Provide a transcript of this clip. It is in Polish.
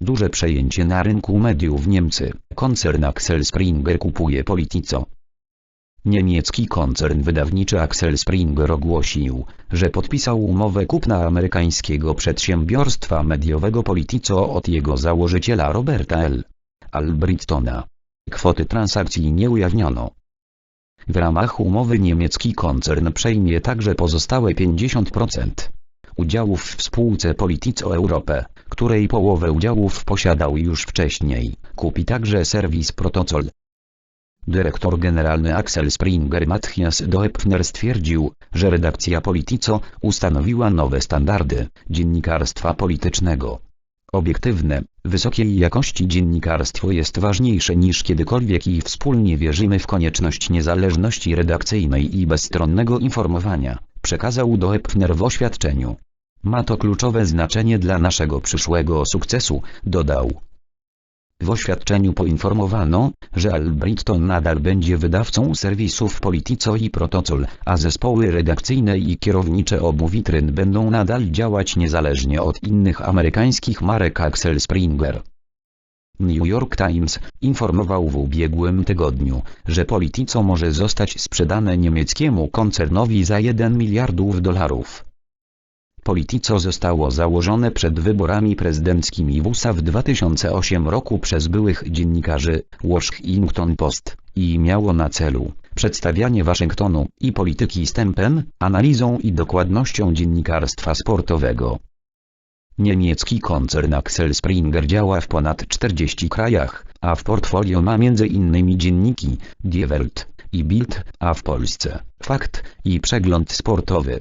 Duże przejęcie na rynku mediów Niemcy. Koncern Axel Springer kupuje Politico. Niemiecki koncern wydawniczy Axel Springer ogłosił, że podpisał umowę kupna amerykańskiego przedsiębiorstwa mediowego Politico od jego założyciela Roberta L. Albrichtona. Kwoty transakcji nie ujawniono. W ramach umowy niemiecki koncern przejmie także pozostałe 50% udziałów w spółce Politico Europe, której połowę udziałów posiadał już wcześniej. Kupi także serwis Protocol. Dyrektor generalny Axel Springer Matthias Doepfner stwierdził, że redakcja Politico ustanowiła nowe standardy dziennikarstwa politycznego. Obiektywne, wysokiej jakości dziennikarstwo jest ważniejsze niż kiedykolwiek i wspólnie wierzymy w konieczność niezależności redakcyjnej i bezstronnego informowania, przekazał Doepfner w oświadczeniu. Ma to kluczowe znaczenie dla naszego przyszłego sukcesu, dodał. W oświadczeniu poinformowano, że Albrighton nadal będzie wydawcą serwisów Politico i Protocol, a zespoły redakcyjne i kierownicze obu witryn będą nadal działać niezależnie od innych amerykańskich marek Axel Springer. New York Times informował w ubiegłym tygodniu, że Politico może zostać sprzedane niemieckiemu koncernowi za 1 miliardów dolarów. Politico zostało założone przed wyborami prezydenckimi w USA w 2008 roku przez byłych dziennikarzy Washington Post i miało na celu przedstawianie Waszyngtonu i polityki stępem, analizą i dokładnością dziennikarstwa sportowego. Niemiecki koncern Axel Springer działa w ponad 40 krajach, a w portfolio ma m.in. dzienniki Die Welt i Bild, a w Polsce Fakt i Przegląd Sportowy.